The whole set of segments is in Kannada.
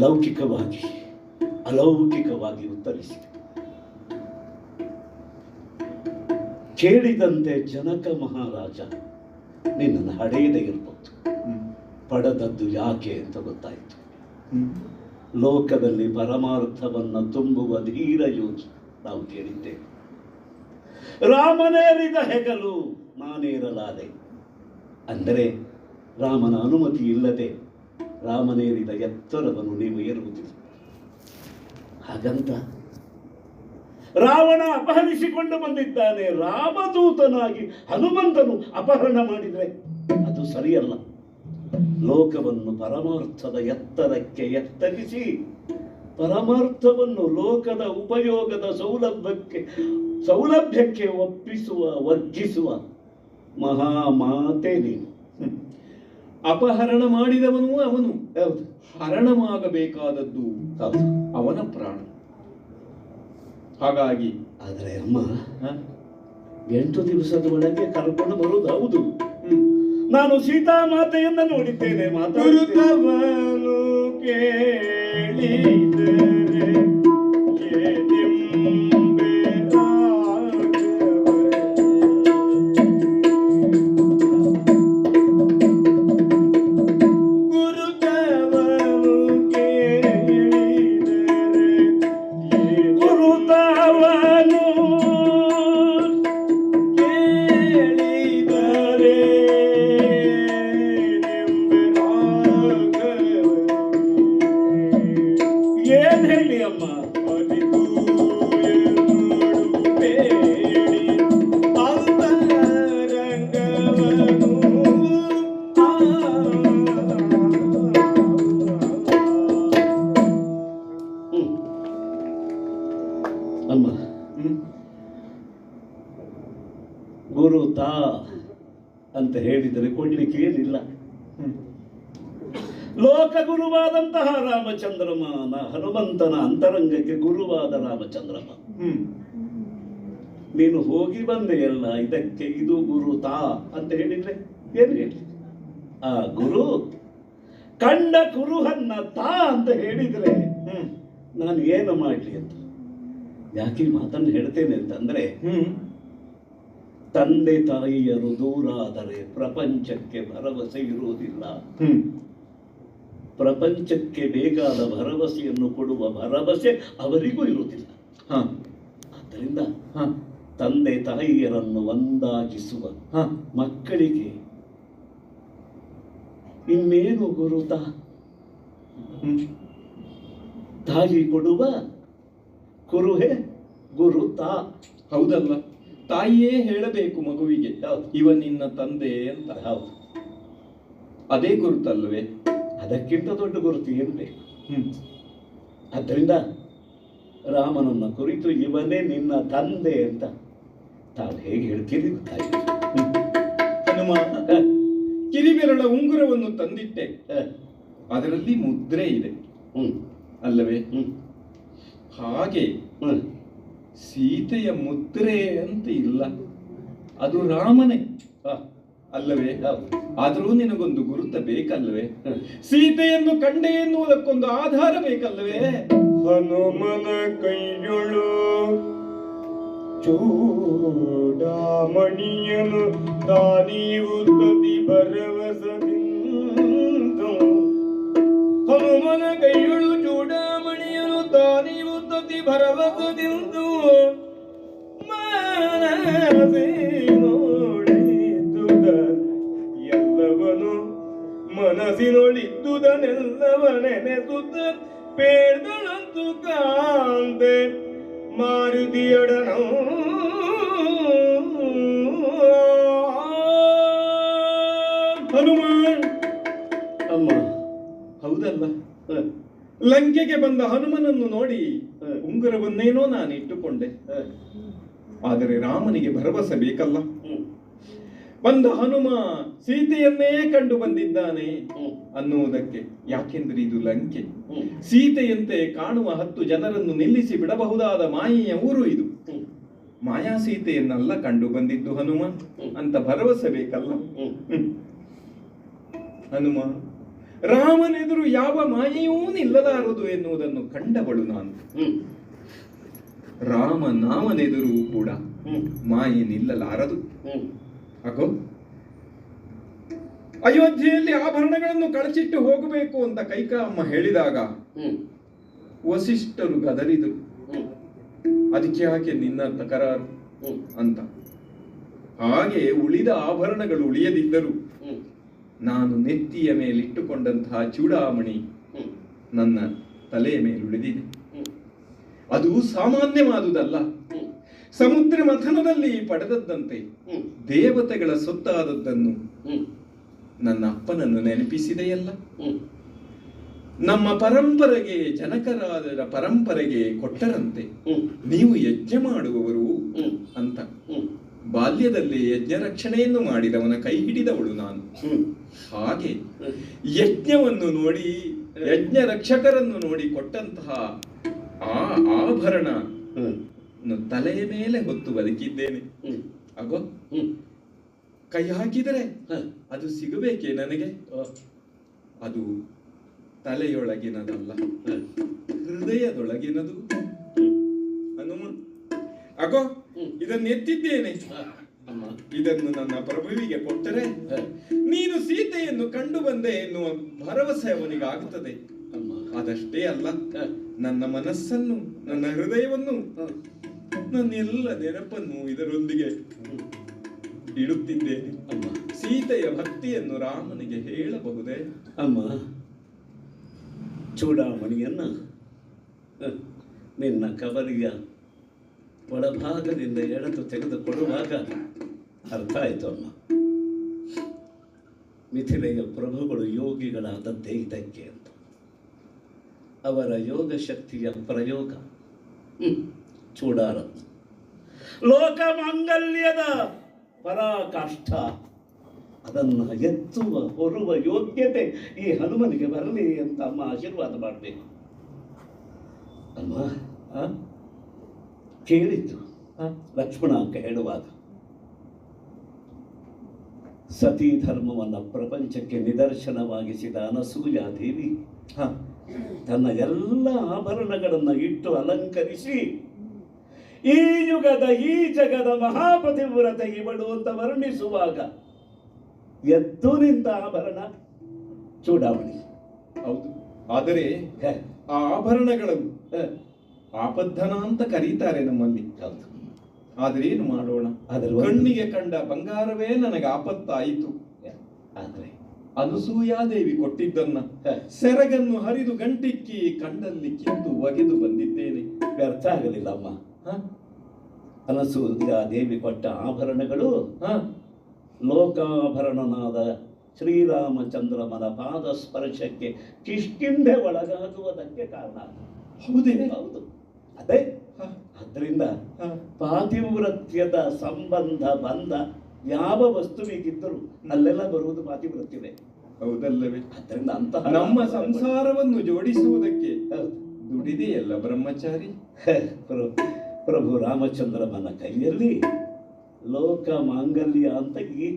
ಲೌಕಿಕವಾಗಿ ಅಲೌಕಿಕವಾಗಿ ಉತ್ತರಿಸಿದೆ. ಕೇಳಿದಂತೆ ಜನಕ ಮಹಾರಾಜ ನಿನ್ನನ್ನು ಹಡೆಯದೇ ಇರ್ಬೋದು. ಪಡೆದದ್ದು ಯಾಕೆ ಅಂತ ಗೊತ್ತಾಯಿತು. ಲೋಕದಲ್ಲಿ ಪರಮಾರ್ಥವನ್ನು ತುಂಬುವ ಧೀರ ಯೋಗಿ ನಾವು ಕೇಳಿದ್ದೇವೆ. ರಾಮನೇರಿದ ಹೆಗಲು ನಾನೇರಲಾದೆ. ಅಂದರೆ ರಾಮನ ಅನುಮತಿ ಇಲ್ಲದೆ ರಾಮನೇರಿದ ಎತ್ತರವನ್ನು ನೀವು ಏರುವುದಿಲ್ಲ ಹಾಗಂತ ರಾವಣ ಅಪಹರಿಸಿಕೊಂಡು ಬಂದಿದ್ದಾನೆ. ರಾಮದೂತನಾಗಿ ಹನುಮಂತನು ಅಪಹರಣ ಮಾಡಿದರೆ ಅದು ಸರಿಯಲ್ಲ. ಲೋಕವನ್ನು ಪರಮಾರ್ಥದ ಎತ್ತರಕ್ಕೆ ಎತ್ತರಿಸಿ ಪರಮಾರ್ಥವನ್ನು ಲೋಕದ ಉಪಯೋಗದ ಸೌಲಭ್ಯಕ್ಕೆ ಸೌಲಭ್ಯಕ್ಕೆ ಒಪ್ಪಿಸುವ, ವರ್ಜಿಸುವ ಮಹಾಮಾತೆ ನೀನು. ಅಪಹರಣ ಮಾಡಿದವನು ಅವನು. ಹರಣವಾಗಬೇಕಾದದ್ದು. ಅವನ ಪ್ರಾಣ. ಹಾಗಾಗಿ ಆದರೆ ಅಮ್ಮ ಎಂಟು ದಿವಸದ ಒಳಗೆ ಕರ್ಕೊಂಡು ಬರುವುದು ಹೌದು ನಾನು ಸೀತಾ ಮಾತೆಯನ್ನು ನೋಡಿದ್ದೇನೆ ಮಾತಾಡುತ್ತವನು ಕೇಳಿದರೆ ಅಮ್ಮ ತಾ ಅಂತ ಹೇಳಿದರೆ ಕೊಡ್ಲಿಕ್ಕೆ ಏನಿಲ್ಲ ಲೋಕ ಗುರುವಾದಂತಹ ರಾಮಚಂದ್ರಮನ ಹನುಮಂತನ ಅಂತರಂಗಕ್ಕೆ ಗುರುವಾದ ರಾಮಚಂದ್ರಮ. ನೀನು ಹೋಗಿ ಬಂದೆ ಬಂದೆಯಲ್ಲ ಇದಕ್ಕೆ ಇದು ಗುರು ತಾ ಅಂತ ಹೇಳಿದ್ರೆ ಏನು ಹೇಳಿ? ಆ ಗುರು ಕಂಡ ಕುರುಹನ್ನ ತಾ ಅಂತ ಹೇಳಿದ್ರೆ ನಾನು ಏನು ಮಾಡಲಿ ಅಂತ? ಯಾಕೆ ಮಾತನ್ನು ಹೇಳ್ತೇನೆ ಅಂತಂದ್ರೆ ತಂದೆ ತಾಯಿಯರು ದೂರಾದರೆ ಪ್ರಪಂಚಕ್ಕೆ ಭರವಸೆ ಇರುವುದಿಲ್ಲ. ಪ್ರಪಂಚಕ್ಕೆ ಬೇಕಾದ ಭರವಸೆಯನ್ನು ಕೊಡುವ ಭರವಸೆ ಅವರಿಗೂ ಇರುವುದಿಲ್ಲ. ಆದ್ದರಿಂದ ತಂದೆ ತಾಯಿಯರನ್ನು ಒಂದಾಗಿಸುವ ಮಕ್ಕಳಿಗೆ ಇನ್ನೇನು ಗುರುತ? ತಾಯಿ ಕೊಡುವ ಕುರುಹೆ ತಾ ಹೌದಲ್ಲ ತಾಯಿಯೇ ಹೇಳಬೇಕು ಮಗುವಿಗೆ. ಇವ ನಿನ್ನ ತಂದೆ ಅಂತ. ಹೌದು. ಅದೇ ಗುರುತಲ್ವೇ? ಅದಕ್ಕಿಂತ ದೊಡ್ಡ ಗುರುತು ಏನು ಬೇಕು? ಆದ್ದರಿಂದ ರಾಮನನ್ನ ಕುರಿತು ಇವನೇ ನಿನ್ನ ತಂದೆ ಅಂತ ತಾವು ಹೇಗೆ ಹೇಳ್ತೀರಿ ತಾಯಿ? ಹನುಮಾನ ಕಿರಿಬೆರಳ ಉಂಗುರವನ್ನು ತಂದಿಟ್ಟೆ. ಅದರಲ್ಲಿ ಮುದ್ರೆ ಇದೆ. ಹ್ಮ್. ಅಲ್ಲವೇ? ಹ್ಮ್. ಹಾಗೆ ಸೀತೆಯ ಮುದ್ರೆ ಅಂತ ಇಲ್ಲ. ಅದು ರಾಮನೇ. ಅಲ್ಲವೇ. ಆದರೂ ನಿನಗೊಂದು ಗುರುತ ಬೇಕಲ್ಲವೇ? ಹ್ಮ್. ಸೀತೆಯನ್ನು ಕಂಡೆ ಎನ್ನುವುದಕ್ಕೊಂದು ಆಧಾರ ಬೇಕಲ್ಲವೇ? ಹನುಮನ ಕೈಯೊಳು ಚೂಡಾಮಣಿಯನು ತಾನೀವು ತದಿ ಭರವಸದಿಂದ. ಹನುಮನ ಕೈಯೊಳು ಚೂಡಾಮಣಿಯನು ತದಿ ಭರವಸದಿಂದ ಮನಸೆ ನೋಡಿದ್ದುದ ಎಲ್ಲವನು ಮನಸ್ಸಿನೊಳಿದ್ದುದನೆಲ್ಲವ ನೆನೆಸುತ್ತ ಪೇರ್ದಳಂತು ಕಾಂತೆ ಮಾರುತಿಯೊಡನು. ಹನುಮಾನ್. ಅಮ್ಮ ಹೌದಲ್ಲ ಲಂಕೆಗೆ ಬಂದ ಹನುಮನನ್ನು ನೋಡಿ ಉಂಗರವನ್ನೇನೋ ನಾನು ಇಟ್ಟುಕೊಂಡೆ ಆದರೆ ರಾಮನಿಗೆ ಭರವಸೆ ಬೇಕಲ್ಲ. ಬಂದ ಹನುಮ ಸೀತೆಯನ್ನೇ ಕಂಡು ಬಂದಿದ್ದಾನೆ ಅನ್ನುವುದಕ್ಕೆ. ಯಾಕೆಂದ್ರೆ ಇದು ಲಂಕೆ. ಸೀತೆಯಂತೆ ಕಾಣುವ ಹತ್ತು ಜನರನ್ನು ನಿಲ್ಲಿಸಿ ಬಿಡಬಹುದಾದ ಮಾಯೆಯ ಊರು ಇದು. ಮಾಯಾ ಸೀತೆಯನ್ನೆಲ್ಲ ಕಂಡು ಬಂದಿದ್ದು ಹನುಮ. ಅಂತ ಭರವಸೆ ಬೇಕಲ್ಲ. ಹನುಮ ರಾಮನೆದುರು ಯಾವ ಮಾಯೆಯೂ ನಿಲ್ಲಲಾರದು ಎನ್ನುವುದನ್ನು ಕಂಡವಳು ನಾನು. ರಾಮ ನಾಮನೆದುರು ಕೂಡ ಮಾಯೆ ನಿಲ್ಲಲಾರದು. ಅಗೋ ಅಯೋಧ್ಯೆಯಲ್ಲಿ ಆಭರಣಗಳನ್ನು ಕಳಚಿಟ್ಟು ಹೋಗಬೇಕು ಅಂತ ಕೈಕ ಅಮ್ಮ ಹೇಳಿದಾಗ ಹ್ಮ್. ವಸಿಷ್ಠರು ಗದರಿದರು. ಅದಕ್ಕೆ ಯಾಕೆ ನಿನ್ನ ತಕರಾರು ಅಂತ. ಹಾಗೆ ಉಳಿದ ಆಭರಣಗಳು ಉಳಿಯದಿದ್ದರು ನಾನು ನೆತ್ತಿಯ ಮೇಲಿಟ್ಟುಕೊಂಡಂತಹ ಚೂಡಾಮಣಿ ನನ್ನ ತಲೆಯ ಮೇಲೆ ಉಳಿದಿದೆ ಅದು ಸಾಮಾನ್ಯವಾದುದಲ್ಲ. ಸಮುದ್ರ ಮಥನದಲ್ಲಿ ಪಡೆದದ್ದಂತೆ ದೇವತೆಗಳ ಸೊತ್ತಾದದ್ದನ್ನು ನನ್ನ ಅಪ್ಪನನ್ನು ನೆನಪಿಸಿದೆಯಲ್ಲ. ನಮ್ಮ ಪರಂಪರೆಗೆ ಜನಕರಾದರ ಪರಂಪರೆಗೆ ಕೊಟ್ಟರಂತೆ ನೀವು ಯಜ್ಞ ಮಾಡುವವರು ಅಂತ ಬಾಲ್ಯದಲ್ಲಿ ಯಜ್ಞ ರಕ್ಷಣೆಯನ್ನು ಮಾಡಿದವನ ಕೈ ಹಿಡಿದವಳು ನಾನು. ಹಾಗೆ ಯಜ್ಞವನ್ನು ನೋಡಿ ಯಜ್ಞ ರಕ್ಷಕರನ್ನು ನೋಡಿ ಕೊಟ್ಟಂತಹ ಆ ಆಭರಣ ತಲೆಯ ಮೇಲೆ ಹೊತ್ತು ಬದುಕಿದ್ದೇನೆ. ಅಗೋ ಕೈ ಹಾಕಿದರೆ ಅದು ಸಿಗಬೇಕೇ ನನಗೆ? ಅದು ತಲೆಯೊಳಗಿನದಲ್ಲ. ಹೃದಯದೊಳಗಿನದು. ಅನುಮ ಅಗೋ ಹ್ಮ್. ಇದನ್ನು ಎತ್ತಿದ್ದೇನೆ. ಅಮ್ಮ. ಇದನ್ನು ನನ್ನ ಪ್ರಭುವಿಗೆ ಕೊಟ್ಟರೆ ನೀನು ಸೀತೆಯನ್ನು ಕಂಡು ಬಂದೆ ಎನ್ನುವ ಭರವಸೆ ಅವನಿಗಾಗುತ್ತದೆ. ಅಮ್ಮ. ಅದಷ್ಟೇ ಅಲ್ಲ ನನ್ನ ಮನಸ್ಸನ್ನು ನನ್ನ ಹೃದಯವನ್ನು ನನ್ನೆಲ್ಲ ನೆನಪನ್ನು ಇದರೊಂದಿಗೆ. ಇಡುತ್ತಿದ್ದೇನೆ. ಅಮ್ಮ. ಸೀತೆಯ ಭಕ್ತಿಯನ್ನು ರಾಮನಿಗೆ ಹೇಳಬಹುದೇ? ಅಮ್ಮ. ಚೂಡಾಮಣಿಯನ್ನ ನಿನ್ನ ಕಬರಿಯ ಒಳಭಾಗದಿಂದ ಎಳೆದು ತೆಗೆದುಕೊಳ್ಳುವಾಗ ಅರ್ಥ ಆಯ್ತು ಅಮ್ಮ. ಮಿಥಿಲೆಯ ಪ್ರಭುಗಳು ಯೋಗಿಗಳಾದದ್ದೇ ಇದಕ್ಕೆ ಅಂತ. ಅವರ ಯೋಗ ಶಕ್ತಿಯ ಪ್ರಯೋಗ. ಚೂಡಾರ ಲೋಕ ಮಾಂಗಲ್ಯದ ಪರಾಕಾಷ್ಠ. ಅದನ್ನು ಎತ್ತುವ, ಹೊರುವ ಯೋಗ್ಯತೆ ಈ ಹನುಮನಿಗೆ ಬರಲಿ ಅಂತ ಅಮ್ಮ ಆಶೀರ್ವಾದ ಮಾಡಬೇಕು. ಅಮ್ಮ ಕೇಳಿದ್ದು ಲಕ್ಷ್ಮಣ ಅಂಕ ಹೇಳುವಾಗ ಸತೀ ಧರ್ಮವನ್ನು ಪ್ರಪಂಚಕ್ಕೆ ನಿದರ್ಶನವಾಗಿಸಿದ ಅನಸೂಯ ದೇವಿ ಹ. ತನ್ನ ಎಲ್ಲ ಆಭರಣಗಳನ್ನು ಇಟ್ಟು ಅಲಂಕರಿಸಿ ಈ ಯುಗದ ಈ ಜಗದ ಮಹಾಪತಿವ್ರತೆ ಇವಳು ಅಂತ ವರ್ಣಿಸುವಾಗ ಎದ್ದು ನಿಂತ ಆಭರಣ ಚೂಡಾವಣಿ. ಹೌದು. ಆದರೆ ಹೇ, ಆ ಆಭರಣಗಳು ಹೇ, ಆಪದ್ಧನ ಅಂತ ಕರೀತಾರೆ ನಮ್ಮಲ್ಲಿ. ಆದ್ರೆ ಏನು ಮಾಡೋಣ? ಆದ್ರೆ ಕಣ್ಣಿಗೆ ಕಂಡ ಬಂಗಾರವೇ ನನಗೆ ಆಪತ್ತಾಯಿತು. ಆದ್ರೆ ಅನುಸೂಯಾದೇವಿ ಕೊಟ್ಟಿದ್ದನ್ನ. ಸೆರಗನ್ನು ಹರಿದು ಗಂಟಿಕ್ಕಿ ಕಂಡಲ್ಲಿ ಕಿತ್ತು ಒಗೆದು ಬಂದಿದ್ದೇನೆ. ವ್ಯರ್ಥ ಆಗಲಿಲ್ಲ ಅಮ್ಮ? ಅನಸೂಯ ದೇವಿ ಕೊಟ್ಟ ಆಭರಣಗಳು ಹ? ಲೋಕಾಭರಣನಾದ ಶ್ರೀರಾಮಚಂದ್ರಮನ ಪಾದ ಸ್ಪರ್ಶಕ್ಕೆ ಕಿಷ್ಕಿಂಧೆ ಒಳಗಾಗುವುದಕ್ಕೆ ಕಾರಣ. ಹೌದೇ? ಹೌದು. ಅದೇ? ಅದರಿಂದ? ಪಾತಿವ್ರತ್ಯದ ಸಂಬಂಧ ಬಂಧ ಯಾವ ವಸ್ತುವಿಗಿದ್ದರೂ ಅಲ್ಲೆಲ್ಲ ಬರುವುದು ಪಾತಿವ್ರತ್ಯವೇ. ಹೌದಲ್ಲವೇ? ಅದರಿಂದ ಅಂತ ನಮ್ಮ ಸಂಸಾರವನ್ನು ಜೋಡಿಸುವುದಕ್ಕೆ. ದುಡಿದೆಯಲ್ಲ ಬ್ರಹ್ಮಚಾರಿ? ಪ್ರಭು ರಾಮಚಂದ್ರ ರಾಮಚಂದ್ರಮನ ಕೈಯಲ್ಲಿ ಲೋಕ ಮಾಂಗಲ್ಯ ಅಂತ ಈ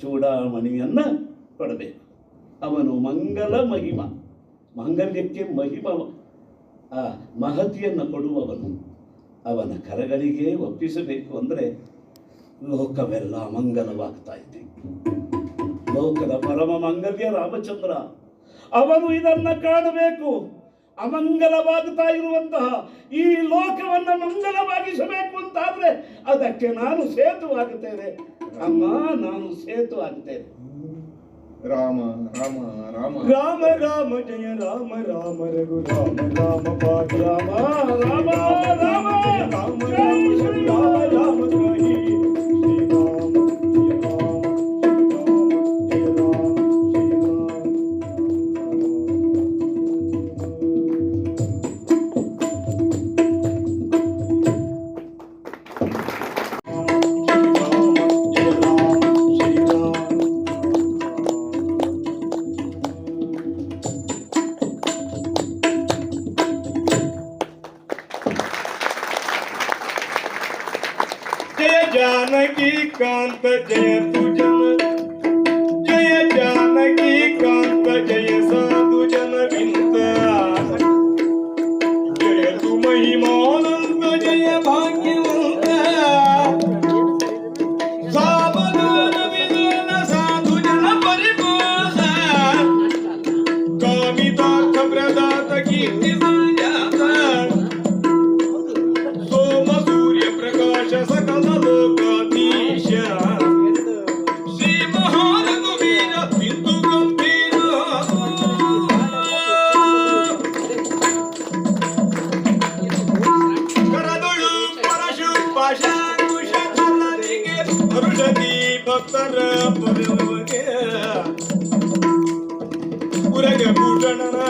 ಚೂಡಾಮಣಿಯನ್ನ ಕೊಡಬೇಕು. ಅವನು ಮಂಗಲ ಮಹಿಮ. ಮಾಂಗಲ್ಯಕ್ಕೆ ಮಹಿಮ ಆ ಮಹತಿಯನ್ನು ಕೊಡುವವನು. ಅವನ ಕರಗಳಿಗೆ ಒಪ್ಪಿಸಬೇಕು ಅಂದರೆ ಲೋಕವೆಲ್ಲ ಮಂಗಲವಾಗ್ತಾ ಇದೆ. ಲೋಕದ ಪರಮ ಮಂಗಲ್ಯ ರಾಮಚಂದ್ರ, ಅವನು ಇದನ್ನು ಕಾಣಬೇಕು. ಅಮಂಗಲವಾಗುತ್ತಾ ಇರುವಂತಹ ಈ ಲೋಕವನ್ನು ಮಂಗಲವಾಗಿಸಬೇಕು ಅಂತಾದರೆ ಅದಕ್ಕೆ ನಾನು ಸೇತು ಆಗುತ್ತೇನೆ ಅಮ್ಮ, ನಾನು ಸೇತು ಆಗುತ್ತೇನೆ ರಾಮ ರಾಮ ರಾಮ ರಾಮ ರಾಮ ಜಯ ರಾಮ ರಾಮ ರಘು ರಾಮ ರಾಮ ಪಾಠ ರಾಮ ರಾಮ ರಾಮ ರಾಮ ಜೈ ರಾಮ ಶ್ರೀ जानकी कांत जय तुझन ಉರಗ ಭೂಷಣನ